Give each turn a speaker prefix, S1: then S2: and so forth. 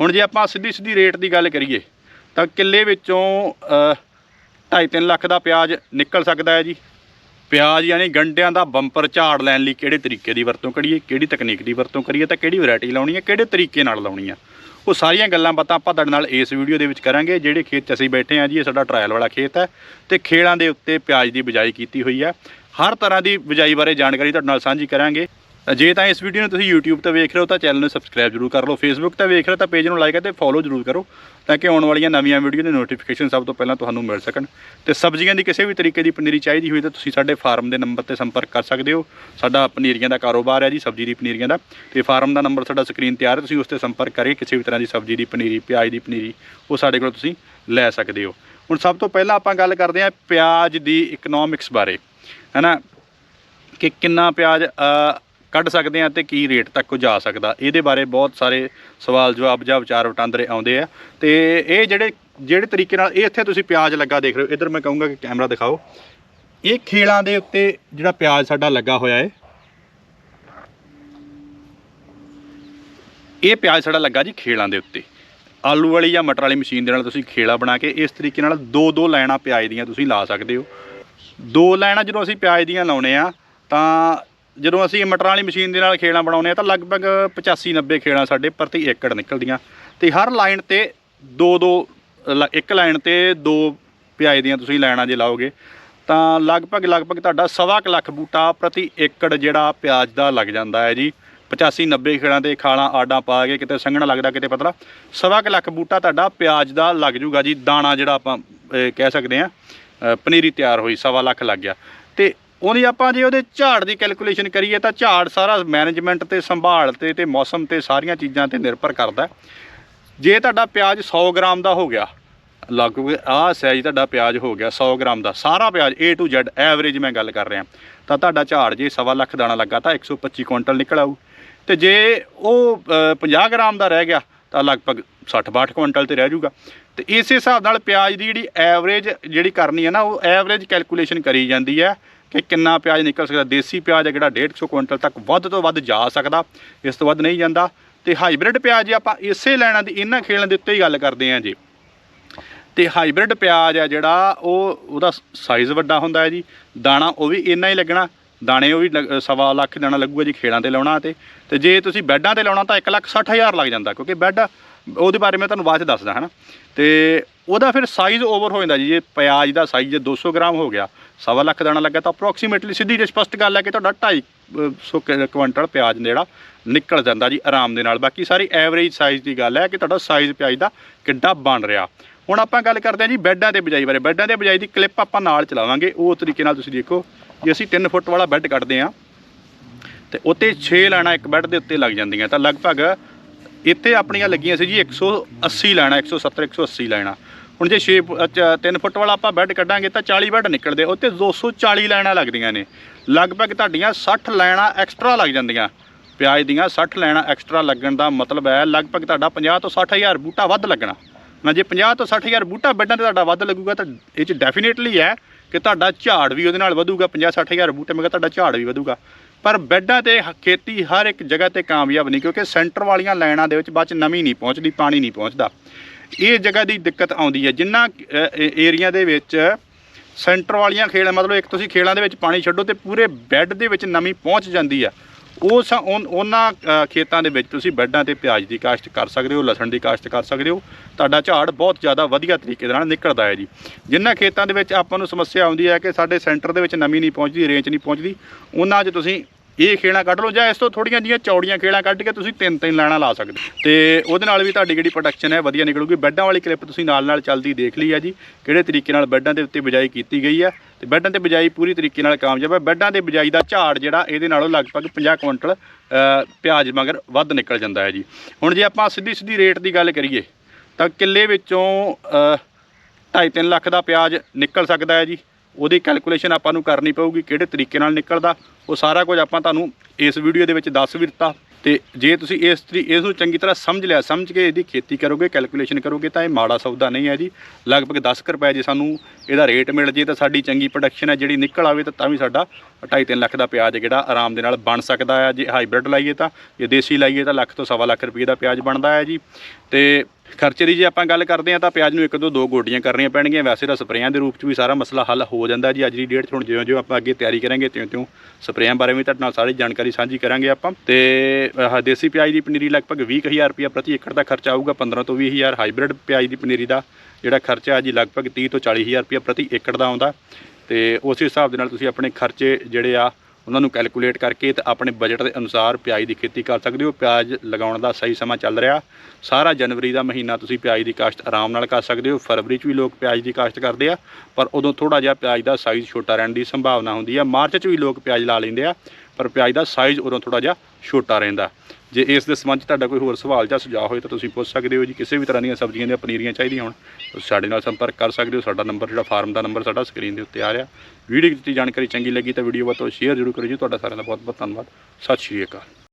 S1: ਹੁਣ ਜੇ ਆਪਾਂ ਸਿੱਧੀ ਸਿੱਧੀ ਰੇਟ ਦੀ ਗੱਲ ਕਰੀਏ, ਤਾਂ ਕਿੱਲੇ ਵਿੱਚੋਂ 2.5-3 ਲੱਖ ਦਾ ਪਿਆਜ਼ ਨਿਕਲ ਸਕਦਾ ਹੈ ਜੀ। ਪਿਆਜ਼ ਯਾਨੀ ਗੰਡਿਆਂ ਦਾ ਬੰਪਰ ਝਾੜ ਲੈਣ ਲਈ ਕਿਹੜੇ ਤਰੀਕੇ ਦੀ ਵਰਤੋਂ ਕਰੀਏ, ਕਿਹੜੀ ਤਕਨੀਕ ਦੀ ਵਰਤੋਂ ਕਰੀਏ, ਤਾਂ ਕਿਹੜੀ ਵੈਰਾਈਟੀ ਲਾਉਣੀ ਹੈ, ਕਿਹੜੇ ਤਰੀਕੇ ਨਾਲ ਲਾਉਣੀ ਆ। ਉਹ ਸਾਰੀਆਂ ਗੱਲਾਂ ਬਾਤਾਂ ਆਪਾਂ ਤੁਹਾਡੇ ਨਾਲ ਇਸ ਵੀਡੀਓ ਦੇ ਵਿੱਚ ਕਰਾਂਗੇ। ਜਿਹੜੇ ਖੇਤ 'ਚ ਅਸੀਂ ਬੈਠੇ ਹਾਂ ਜੀ, ਇਹ ਸਾਡਾ ਟਰਾਇਲ ਵਾਲਾ ਖੇਤ ਹੈ ਤੇ ਖੇਲਾਂ ਦੇ ਉੱਤੇ ਪਿਆਜ਼ ਦੀ ਬਿਜਾਈ ਕੀਤੀ ਹੋਈ ਹੈ। ਹਰ ਤਰ੍ਹਾਂ ਦੀ ਬਿਜਾਈ ਬਾਰੇ ਜਾਣਕਾਰੀ ਤੁਹਾਡੇ ਨਾਲ ਸਾਂਝੀ ਕਰਾਂਗੇ। ਜੇ ਤਾਂ ਇਸ ਵੀਡੀਓ ਨੂੰ ਤੁਸੀਂ YouTube ਤੇ ਵੇਖ ਰਹੇ ਹੋ ਤਾਂ ਚੈਨਲ ਨੂੰ ਸਬਸਕ੍ਰਾਈਬ ਜ਼ਰੂਰ ਕਰ ਲਓ, Facebook ਤੇ ਵੇਖ ਰਹੇ ਹੋ ਤਾਂ ਪੇਜ ਨੂੰ ਲਾਈਕ ਅਤੇ ਫੋਲੋ ਜ਼ਰੂਰ ਕਰੋ ਤਾਂ ਕਿ ਆਉਣ ਵਾਲੀਆਂ ਨਵੀਆਂ ਵੀਡੀਓ ਦੀ ਨੋਟੀਫਿਕੇਸ਼ਨ ਸਭ ਤੋਂ ਪਹਿਲਾਂ ਤੁਹਾਨੂੰ ਮਿਲ ਸਕਣ। ਤੇ ਸਬਜ਼ੀਆਂ ਦੀ ਕਿਸੇ ਵੀ ਤਰੀਕੇ ਦੀ ਪਨੀਰੀ ਚਾਹੀਦੀ ਹੋਈ ਤਾਂ ਤੁਸੀਂ ਸਾਡੇ ਫਾਰਮ ਦੇ ਨੰਬਰ ਤੇ ਸੰਪਰਕ ਕਰ ਸਕਦੇ ਹੋ। ਸਾਡਾ ਪਨੀਰੀਆਂ ਦਾ ਕਾਰੋਬਾਰ ਹੈ ਜੀ, ਸਬਜ਼ੀ ਦੀ ਪਨੀਰੀਆਂ ਦਾ। ਤੇ ਫਾਰਮ ਦਾ ਨੰਬਰ ਸਾਡਾ ਸਕਰੀਨ ਤੇ ਆ ਰਿਹਾ, ਤੁਸੀਂ ਉਸ ਤੇ ਸੰਪਰਕ ਕਰਕੇ ਕਿਸੇ ਵੀ ਤਰ੍ਹਾਂ ਦੀ ਸਬਜ਼ੀ ਦੀ ਪਨੀਰੀ, ਪਿਆਜ਼ ਦੀ ਪਨੀਰੀ, ਉਹ ਸਾਡੇ ਕੋਲ ਤੁਸੀਂ ਲੈ ਸਕਦੇ ਹੋ। ਹੁਣ ਸਭ ਤੋਂ ਪਹਿਲਾਂ ਆਪਾਂ ਗੱਲ ਕਰਦੇ ਹਾਂ ਪਿਆਜ਼ ਦੀ ਇਕਨੋਮਿਕਸ ਬਾਰੇ। ਹੈਨਾ ਕਿ ਕਿੰਨਾ ਪਿਆਜ਼ ਕੱਢ ਸਕਦੇ ਆ ਤੇ ਕੀ ਰੇਟ ਤੱਕ ਉਹ ਜਾ ਸਕਦਾ। ਇਹਦੇ ਬਾਰੇ ਬਹੁਤ ਸਾਰੇ ਸਵਾਲ, ਜਵਾਬ ਜਾਂ ਵਿਚਾਰ ਵਟਾਂਦਰੇ ਆਉਂਦੇ ਆ। ਤੇ ਇਹ ਜਿਹੜੇ ਜਿਹੜੇ ਤਰੀਕੇ ਨਾਲ, ਇਹ ਇੱਥੇ ਤੁਸੀਂ ਪਿਆਜ਼ ਲੱਗਾ ਦੇਖ ਰਹੇ ਹੋ। ਇਧਰ ਮੈਂ ਕਹੂੰਗਾ ਕਿ ਕੈਮਰਾ ਦਿਖਾਓ। ਇਹ ਖੇਲਾਂ ਦੇ ਉੱਤੇ ਜਿਹੜਾ ਪਿਆਜ਼ ਸਾਡਾ ਲੱਗਾ ਹੋਇਆ ਹੈ ਇਹ ਪਿਆਜ਼ ਸਾਡਾ ਲੱਗਾ ਜੀ ਖੇਲਾਂ ਦੇ ਉੱਤੇ। ਆਲੂ ਵਾਲੀ ਜਾਂ ਮਟਰ ਵਾਲੀ ਮਸ਼ੀਨ ਦੇ ਨਾਲ ਤੁਸੀਂ ਖੇਲਾ ਬਣਾ ਕੇ ਇਸ ਤਰੀਕੇ ਨਾਲ ਦੋ ਦੋ ਲਾਈਨਾਂ ਪਿਆਜ਼ ਦੀਆਂ ਤੁਸੀਂ ਲਾ ਸਕਦੇ ਹੋ। ਦੋ ਲਾਈਨਾਂ ਜਦੋਂ ਅਸੀਂ ਪਿਆਜ਼ ਦੀਆਂ ਲਾਉਨੇ ਆ, ਤਾਂ ਜਦੋਂ ਅਸੀਂ ਮਟਰਾਂ ਵਾਲੀ ਮਸ਼ੀਨ ਦੇ ਨਾਲ ਖੇਲਾਂ ਬਣਾਉਂਦੇ ਆ ਤਾਂ ਲਗਭਗ 85 90 ਖੇਲਾਂ ਸਾਡੇ ਪ੍ਰਤੀ ਏਕੜ ਨਿਕਲਦੀਆਂ। ਤੇ ਹਰ ਲਾਈਨ ਤੇ ਦੋ ਦੋ, ਲ- ਇੱਕ ਲਾਈਨ ਤੇ ਦੋ ਪਿਆਜ਼ ਦੀਆਂ ਤੁਸੀਂ ਲਾਈਨਾਂ ਜੇ ਲਾਓਗੇ, ਤਾਂ ਲਗਭਗ ਲਗਭਗ ਤੁਹਾਡਾ ਸਵਾ ਕੁ ਲੱਖ ਬੂਟਾ ਪ੍ਰਤੀ ਏਕੜ ਜਿਹੜਾ ਪਿਆਜ਼ ਦਾ ਲੱਗ ਜਾਂਦਾ ਹੈ ਜੀ। 85 90 ਖੇੜਾਂ ਤੇ ਖਾਲਾਂ ਆਡਾਂ ਪਾ ਕੇ ਕਿਤੇ ਸੰਘਣਾ ਲੱਗਦਾ, ਕਿਤੇ ਪਤਲਾ। ਸਵਾ ਕੁ ਲੱਖ ਬੂਟਾ ਤੁਹਾਡਾ ਪਿਆਜ਼ ਦਾ ਲੱਗ ਜੂਗਾ ਜੀ। ਦਾਣਾ ਜਿਹੜਾ ਆਪਾਂ ਕਹਿ ਸਕਦੇ ਆ ਪਨੀਰੀ ਤਿਆਰ ਹੋਈ, ਸਵਾ ਲੱਖ ਲੱਗ ਗਿਆ। ਤੇ ਉਹਦੀ ਆਪਾਂ ਜੇ ਉਹਦੇ ਝਾੜ ਦੀ ਕੈਲਕੂਲੇਸ਼ਨ ਕਰੀਏ ਤਾਂ ਝਾੜ ਸਾਰਾ ਮੈਨੇਜਮੈਂਟ ਤੇ ਸੰਭਾਲ ਤੇ ਤੇ ਮੌਸਮ ਤੇ ਸਾਰੀਆਂ ਚੀਜ਼ਾਂ ਤੇ ਨਿਰਭਰ ਕਰਦਾ ਜੇ ਤੁਹਾਡਾ ਪਿਆਜ਼ 100 ਗ੍ਰਾਮ ਦਾ ਹੋ ਗਿਆ ਲਗਭਗ ਆਹ ਸਾਈਜ਼ ਤੁਹਾਡਾ ਪਿਆਜ਼ ਹੋ ਗਿਆ 100 ਗ੍ਰਾਮ ਦਾ ਸਾਰਾ ਪਿਆਜ਼ A to Z ਐਵਰੇਜ ਮੈਂ ਗੱਲ ਕਰ ਰਿਹਾ। ਤਾਂ ਤੁਹਾਡਾ ਝਾੜ ਜੇ ਸਵਾ ਲੱਖ ਦਾਣਾ ਲੱਗਾ ਤਾਂ 125 ਕੁਇੰਟਲ ਨਿਕਲ ਆਊ। ਤੇ ਜੇ ਉਹ ਅ, 50 ਗ੍ਰਾਮ ਦਾ ਰਹਿ ਗਿਆ ਤਾਂ ਲਗਭਗ 60-62 ਕੁਇੰਟਲ ਤੇ ਰਹਿ ਜਾਊਗਾ। ਤੇ ਇਸੇ ਹਿਸਾਬ ਨਾਲ ਪਿਆਜ਼ ਦੀ ਜਿਹੜੀ ਐਵਰੇਜ ਜਿਹੜੀ ਕਰਨੀ ਹੈ ਨਾ ਉਹ ਐਵਰੇਜ ਕੈਲਕੂਲੇਸ਼ਨ ਕਰੀ ਜਾਂਦੀ ਹੈ। ਕਿ ਕਿੰਨਾ ਪਿਆਜ਼ ਨਿਕਲ ਸਕਦਾ, ਦੇਸੀ ਪਿਆਜ਼ ਹੈ ਜਿਹੜਾ 150 ਕੁਇੰਟਲ ਤੱਕ ਵੱਧ ਤੋਂ ਵੱਧ ਜਾ ਸਕਦਾ, ਇਸ ਤੋਂ ਵੱਧ ਨਹੀਂ ਜਾਂਦਾ। ਤੇ ਹਾਈਬ੍ਰਿਡ ਪਿਆਜ਼ ਜੇ ਆਪਾਂ ਇਸੇ ਲੈਣਾ ਦੀ ਇਹਨਾਂ ਖੇਲਾਂ ਦੇ ਉੱਤੇ ਹੀ ਗੱਲ ਕਰਦੇ ਹਾਂ ਜੀ। ਤੇ ਹਾਈਬ੍ਰਿਡ ਪਿਆਜ਼ ਹੈ ਜਿਹੜਾ, ਉਹ, ਉਹਦਾ ਸਾਈਜ਼ ਵੱਡਾ ਹੁੰਦਾ ਹੈ ਜੀ। ਦਾਣਾ ਉਹ ਵੀ ਇੰਨਾ ਹੀ ਲੱਗਣਾ, ਦਾਣੇ ਉਹ ਵੀ ਲੱਗ- ਸਵਾ ਲੱਖ ਦਾਣਾ ਲੱਗੂਗਾ ਜੀ ਖੇਲਾਂ ਤੇ ਲਾਉਣਾ ਤੇ। ਤੇ ਜੇ ਤੁਸੀਂ ਬੈੱਡਾਂ ਤੇ ਲਾਉਣਾ ਤਾਂ 1 ਲੱਖ 60 ਹਜ਼ਾਰ ਲੱਗ ਜਾਂਦਾ, ਕਿਉਂਕਿ ਬੈੱਡ ਉਹਦੇ ਬਾਰੇ ਮੈਂ ਤੁਹਾਨੂੰ ਬਾਅਦ ਚ ਦੱਸਦਾ, ਹਨਾ? ਤੇ ਉਹਦਾ ਫਿਰ ਸਾਈਜ਼ ਓਵਰ ਹੋ ਜਾਂਦਾ ਜੀ, ਜੇ ਪਿਆਜ਼ ਦਾ ਸਾਈਜ਼ ਜੇ 200 ਗ੍ਰਾਮ ਹੋ ਗਿਆ, ਸਵਾ ਲੱਖ ਦਾਣਾ ਲੱਗਾ, ਤਾਂ ਅਪਰੋਕਸੀਮੇਟਲੀ ਸਿੱਧੀ ਜੇ ਸਪਸ਼ਟ ਗੱਲ ਹੈ ਕਿ ਤੁਹਾਡਾ 2.5 ਸੌ ਕੁ- ਕੁਇੰਟਲ ਪਿਆਜ਼ ਜਿਹੜਾ ਨਿਕਲ ਜਾਂਦਾ ਜੀ, ਆਰਾਮ ਦੇ ਨਾਲ। ਬਾਕੀ ਸਾਰੀ ਐਵਰੇਜ ਸਾਈਜ਼ ਦੀ ਗੱਲ ਹੈ ਕਿ ਤੁਹਾਡਾ ਸਾਈਜ਼ ਪਿਆਜ਼ ਦਾ ਕਿੱਡਾ ਬਣ ਰਿਹਾ। ਹੁਣ ਆਪਾਂ ਗੱਲ ਕਰਦੇ ਹਾਂ ਜੀ ਬੈੱਡਾਂ ਤੇ ਬਿਜਾਈ ਬਾਰੇ। ਬੈੱਡਾਂ ਤੇ ਬਿਜਾਈ ਦੀ ਕਲਿੱਪ ਆਪਾਂ ਨਾਲ ਚਲਾਵਾਂਗੇ। ਉਹ ਤਰੀਕੇ ਨਾਲ ਤੁਸੀਂ ਦੇਖੋ ਜੇ ਅਸੀਂ 3 ਫੁੱਟ ਵਾਲਾ ਬੈੱਡ ਕੱਢਦੇ ਹਾਂ ਤੇ ਉੱਤੇ 6 ਲਾਣਾ ਇੱਕ ਬੈੱਡ ਦੇ ਉੱਤੇ ਲੱਗ ਜਾਂਦੀਆਂ। ਤਾਂ ਲਗਭਗ ਇੱਥੇ ਆਪਣੀਆਂ ਲੱਗੀਆਂ ਸੀ ਜੀ 180 ਲਾਣਾ 170 180 ਲੈਣਾ। ਹੁਣ ਜੇ 6 3 ਫੁੱਟ ਵਾਲਾ ਆਪਾਂ ਬੈੱਡ ਕੱਢਾਂਗੇ ਤਾਂ 40 ਬੈੱਡ ਨਿਕਲਦੇ ਉੱਤੇ 240 ਲਾਈਨਾਂ ਲੱਗਦੀਆਂ ਨੇ। ਲਗਭਗ ਤੁਹਾਡੀਆਂ 60 ਲਾਈਨਾਂ ਐਕਸਟਰਾ ਲੱਗ ਜਾਂਦੀਆਂ। ਪਿਆਜ਼ ਦੀਆਂ 60 ਲਾਈਨਾਂ ਐਕਸਟਰਾ ਲੱਗਣ ਦਾ ਮਤਲਬ ਹੈ ਲਗਭਗ ਤੁਹਾਡਾ 50 ਤੋਂ 60 ਹਜ਼ਾਰ ਬੂਟਾ ਵੱਧ ਲੱਗਣਾ। ਨਾ, ਜੇ 50 ਤੋਂ 60 ਹਜ਼ਾਰ ਬੂਟਾ ਬੈੱਡਾਂ ਤੇ ਤੁਹਾਡਾ ਵੱਧ ਲੱਗੂਗਾ ਤਾਂ ਇਹ ਚ ਡੈਫੀਨੇਟਲੀ ਹੈ ਕਿ ਤੁਹਾਡਾ ਝਾੜ ਵੀ ਉਹਦੇ ਨਾਲ ਵਧੂਗਾ 50 60 ਹਜ਼ਾਰ ਬੂਟੇ ਮਗਰ ਤੁਹਾਡਾ ਝਾੜ ਵੀ ਵਧੂਗਾ। ਪਰ ਬੈੱਡਾਂ ਤੇ ਖੇਤੀ ਹਰ ਇੱਕ ਜਗ੍ਹਾ ਤੇ ਕਾਮਯਾਬ ਨਹੀਂ, ਕਿਉਂਕਿ ਸੈਂਟਰ ਵਾਲੀਆਂ ਲਾਈਨਾਂ ਦੇ ਵਿੱਚ ਬਾਅਦ ਚ ਨਮੀ ਨਹੀਂ ਪਹੁੰਚਦੀ, ਪਾਣੀ ਨਹੀਂ ਪਹੁੰਚਦਾ। ਇਹ ਜਗ੍ਹਾ ਦੀ ਦਿੱਕਤ ਆਉਂਦੀ ਹੈ। ਜਿੰਨਾ ਏਰੀਆ ਦੇ ਵਿੱਚ ਸੈਂਟਰ ਵਾਲੀਆਂ ਖੇਲ ਮਤਲਬ ਇੱਕ ਤੁਸੀਂ ਖੇਲਾਂ ਦੇ ਵਿੱਚ ਪਾਣੀ ਛੱਡੋ ਤੇ ਪੂਰੇ ਬੈੱਡ ਦੇ ਵਿੱਚ ਨਮੀ ਪਹੁੰਚ ਜਾਂਦੀ ਆ। ਉਸ ਉਨ- ਉਹਨਾਂ ਖੇਤਾਂ ਦੇ ਵਿੱਚ ਤੁਸੀਂ ਬੈੱਡਾਂ ਤੇ ਪਿਆਜ਼ ਦੀ ਕਾਸ਼ਤ ਕਰ ਸਕਦੇ ਹੋ, ਲਸਣ ਦੀ ਕਾਸ਼ਤ ਕਰ ਸਕਦੇ ਹੋ। ਤੁਹਾਡਾ ਝਾੜ ਬਹੁਤ ਜ਼ਿਆਦਾ ਵਧੀਆ ਤਰੀਕੇ ਨਾਲ ਨਿਕਲਦਾ ਹੈ ਜੀ। ਜਿਨ੍ਹਾਂ ਖੇਤਾਂ ਦੇ ਵਿੱਚ ਆਪਾਂ ਨੂੰ ਸਮੱਸਿਆ ਆਉਂਦੀ ਹੈ ਕਿ ਸਾਡੇ ਸੈਂਟਰ ਦੇ ਵਿੱਚ ਨਮੀ ਨਹੀਂ ਪਹੁੰਚਦੀ, ਰੇਂਜ ਨਹੀਂ ਪਹੁੰਚਦੀ, ਉਹਨਾਂ 'ਚ ਤੁਸੀਂ ਇਹ ਖੇਲਾਂ ਕੱਢ ਲਓ ਜਾਂ ਇਸ ਤੋਂ ਥੋੜੀਆਂ ਜਿਹੀਆਂ ਚੌੜੀਆਂ ਖੇਲਾਂ ਕੱਢ ਕੇ ਤੁਸੀਂ ਤਿੰਨ ਤਿੰਨ ਲਾਣਾ ਲਾ ਸਕਦੇ ਹੋ। ਤੇ ਉਹਦੇ ਨਾਲ ਵੀ ਤੁਹਾਡੀ ਜਿਹੜੀ ਪ੍ਰੋਡਕਸ਼ਨ ਹੈ ਵਧੀਆ ਨਿਕਲੂਗੀ। ਬੈੱਡਾਂ ਵਾਲੀ ਕਲਿੱਪ ਤੁਸੀਂ ਨਾਲ ਨਾਲ ਚੱਲਦੀ ਦੇਖ ਲਈ ਹੈ ਜੀ, ਕਿਹੜੇ ਤਰੀਕੇ ਨਾਲ ਬੈੱਡਾਂ ਦੇ ਉੱਤੇ ਬਿਜਾਈ ਕੀਤੀ ਗਈ ਹੈ। ਤੇ ਬੈੱਡਾਂ ਤੇ ਬਿਜਾਈ ਪੂਰੀ ਤਰੀਕੇ ਨਾਲ ਕਾਮਯਾਬ ਹੈ। ਬੈੱਡਾਂ ਤੇ ਬਿਜਾਈ ਦਾ ਝਾੜ ਜਿਹੜਾ, ਇਹਦੇ ਨਾਲੋਂ ਲਗਭਗ 50 ਕੁਇੰਟਲ ਪਿਆਜ਼ ਮਗਰ ਵੱਧ ਨਿਕਲ ਜਾਂਦਾ ਹੈ ਜੀ। ਹੁਣ ਜੇ ਆਪਾਂ ਸਿੱਧੀ ਸਿੱਧੀ ਰੇਟ ਦੀ ਗੱਲ ਕਰੀਏ, ਤਾਂ ਕਿੱਲੇ ਵਿੱਚੋਂ 2.5-3 ਲੱਖ ਦਾ ਪਿਆਜ਼ ਨਿਕਲ ਸਕਦਾ ਹੈ ਜੀ। ਉਹਦੀ ਕੈਲਕੂਲੇਸ਼ਨ ਆਪਾਂ ਨੂੰ ਕਰਨੀ ਪਊਗੀ ਕਿਹੜੇ ਤਰੀਕੇ ਨਾਲ ਨਿਕਲਦਾ। ਉਹ ਸਾਰਾ ਕੁਝ ਆਪਾਂ ਤੁਹਾਨੂੰ ਇਸ ਵੀਡੀਓ ਦੇ ਵਿੱਚ ਦੱਸ ਵੀ ਦਿੱਤਾ। ਤੇ ਜੇ ਤੁਸੀਂ ਇਸ ਤਰੀ ਇਸ ਨੂੰ ਚੰਗੀ ਤਰ੍ਹਾਂ ਸਮਝ ਲਿਆ, ਸਮਝ ਕੇ ਇਹਦੀ ਖੇਤੀ ਕਰੋਗੇ ਕੈਲਕੂਲੇਸ਼ਨ ਕਰੋਗੇ, ਤਾਂ ਇਹ ਮਾੜਾ ਸੌਦਾ ਨਹੀਂ ਹੈ ਜੀ। ਲਗਭਗ 10 ਕੁ ਰੁਪਏ ਜੇ ਸਾਨੂੰ ਇਹਦਾ ਰੇਟ ਮਿਲ ਜੇ, ਤਾਂ ਸਾਡੀ ਚੰਗੀ ਪ੍ਰੋਡਕਸ਼ਨ ਹੈ, ਜਿਹੜੀ ਨਿਕਲ ਆਵੇ ਤਾਂ ਤਾਂ ਵੀ ਸਾਡਾ 2.5 ਲੱਖ ਦਾ ਪਿਆਜ਼ ਜਿਹੜਾ ਆਰਾਮ ਦੇ ਨਾਲ ਬਣ ਸਕਦਾ ਹੈ। ਜੇ ਹਾਈਬ੍ਰਿਡ ਲਾਈਏ ਤਾਂ, ਜੇ ਦੇਸੀ ਲਾਈਏ ਤਾਂ ਲੱਖ ਤੋਂ ਸਵਾ ਲੱਖ ਰੁਪਏ ਦਾ ਪਿਆਜ਼ ਬਣਦਾ ਹੈ ਜੀ। ਤੇ ਖਰਚੇ ਦੀ ਜੇ ਆਪਾਂ ਗੱਲ ਕਰਦੇ ਹਾਂ ਤਾਂ ਪਿਆਜ਼ ਨੂੰ ਇੱਕ ਤੋਂ ਦੋ ਗੋਡੀਆਂ ਕਰਨੀਆਂ ਪੈਣਗੀਆਂ। ਵੈਸੇ ਤਾਂ ਸਪਰੇਆਂ ਦੇ ਰੂਪ 'ਚ ਵੀ ਸਾਰਾ ਮਸਲਾ ਹੱਲ ਹੋ ਜਾਂਦਾ ਜੀ। ਅੱਜ ਦੀ ਡੇਟ 'ਚ ਹੁਣ ਜਿਉਂ ਜਿਉਂ ਆਪਾਂ ਅੱਗੇ ਤਿਆਰੀ ਕਰਾਂਗੇ, ਤਿਉਂ ਤਿਉਂ ਸਪਰੇਆਂ ਬਾਰੇ ਵੀ ਤੁਹਾਡੇ ਨਾਲ ਸਾਰੀ ਜਾਣਕਾਰੀ ਸਾਂਝੀ ਕਰਾਂਗੇ ਆਪਾਂ। ਤੇ ਦੇਸੀ ਪਿਆਜ਼ ਦੀ ਪਨੀਰੀ ਲਗਭਗ 20000 ਰੁਪਏ ਪ੍ਰਤੀ ਏਕੜ ਦਾ ਖਰਚਾ ਆਊਗਾ 15 ਤੋਂ 20000 ਹਾਈਬ੍ਰਿਡ ਪਿਆਜ਼ ਦੀ ਪਨੀਰੀ ਦਾ ਜਿਹੜਾ ਖਰਚਾ ਜੀ ਲਗਭਗ 30 ਤੋਂ 40000 ਰੁਪਏ ਪ੍ਰਤੀ ਏਕੜ ਦਾ ਆਉਂਦਾ। ਤੇ ਉਸ ਹਿਸਾਬ ਦੇ ਨਾਲ ਤੁਸੀਂ ਆਪਣੇ ਖਰਚੇ ਜਿਹੜੇ ਆ ਉਹਨਾਂ ਨੂੰ ਕੈਲਕੂਲੇਟ ਕਰਕੇ ਤੇ ਆਪਣੇ ਬਜਟ ਦੇ ਅਨੁਸਾਰ ਪਿਆਜ਼ ਦੀ ਖੇਤੀ ਕਰ ਸਕਦੇ ਹੋ। ਪਿਆਜ਼ ਲਗਾਉਣ ਦਾ ਸਹੀ ਸਮਾਂ ਚੱਲ ਰਿਹਾ। ਸਾਰਾ ਜਨਵਰੀ ਦਾ ਮਹੀਨਾ ਤੁਸੀਂ ਪਿਆਜ਼ ਦੀ ਕਾਸ਼ਤ ਆਰਾਮ ਨਾਲ ਕਰ ਸਕਦੇ ਹੋ। ਫਰਵਰੀ 'ਚ ਵੀ ਲੋਕ ਪਿਆਜ਼ ਦੀ ਕਾਸ਼ਤ ਕਰਦੇ ਆ, ਪਰ ਉਦੋਂ ਥੋੜਾ ਜਿਹਾ ਪਿਆਜ਼ ਦਾ ਸਾਈਜ਼ ਛੋਟਾ ਰਹਿਣ ਦੀ ਸੰਭਾਵਨਾ ਹੁੰਦੀ ਆ। ਮਾਰਚ 'ਚ ਵੀ ਲੋਕ ਪਿਆਜ਼ ਲਾ ਲੈਂਦੇ ਆ, ਪਰ ਪਿਆਜ਼ ਦਾ ਸਾਈਜ਼ ਉਦੋਂ ਥੋੜਾ ਜਿਹਾ ਛੋਟਾ ਰਹਿੰਦਾ। ਜੇ ਇਸ ਦੇ ਸੰਬੰਧ 'ਚ ਤੁਹਾਡਾ ਕੋਈ ਹੋਰ ਸਵਾਲ ਜਾਂ ਸੁਝਾਅ ਹੋਏ ਤਾਂ ਤੁਸੀਂ ਪੁੱਛ ਸਕਦੇ ਹੋ ਜੀ। ਕਿਸੇ ਵੀ ਤਰ੍ਹਾਂ ਦੀਆਂ ਸਬਜ਼ੀਆਂ ਦੀਆਂ ਪਨੀਰੀਆਂ ਚਾਹੀਦੀਆਂ ਹੋਣ ਤੁਸੀਂ ਸਾਡੇ ਨਾਲ ਸੰਪਰਕ ਕਰ ਸਕਦੇ ਹੋ। ਸਾਡਾ ਨੰਬਰ, ਜਿਹੜਾ ਫਾਰਮ ਦਾ ਨੰਬਰ ਸਾਡਾ ਸਕਰੀਨ ਦੇ ਉੱਤੇ ਆ ਰਿਹਾ। ਵੀਡੀਓ ਦਿੱਤੀ ਜਾਣਕਾਰੀ ਚੰਗੀ ਲੱਗੀ ਤਾਂ ਵੀਡੀਓ ਵੱਧ ਤੋਂ ਸ਼ੇਅਰ ਜ਼ਰੂਰ ਕਰਿਓ ਜੀ। ਤੁਹਾਡਾ ਸਾਰਿਆਂ ਦਾ ਬਹੁਤ ਬਹੁਤ ਧੰਨਵਾਦ। ਸਤਿ ਸ਼੍ਰੀ ਅਕਾਲ।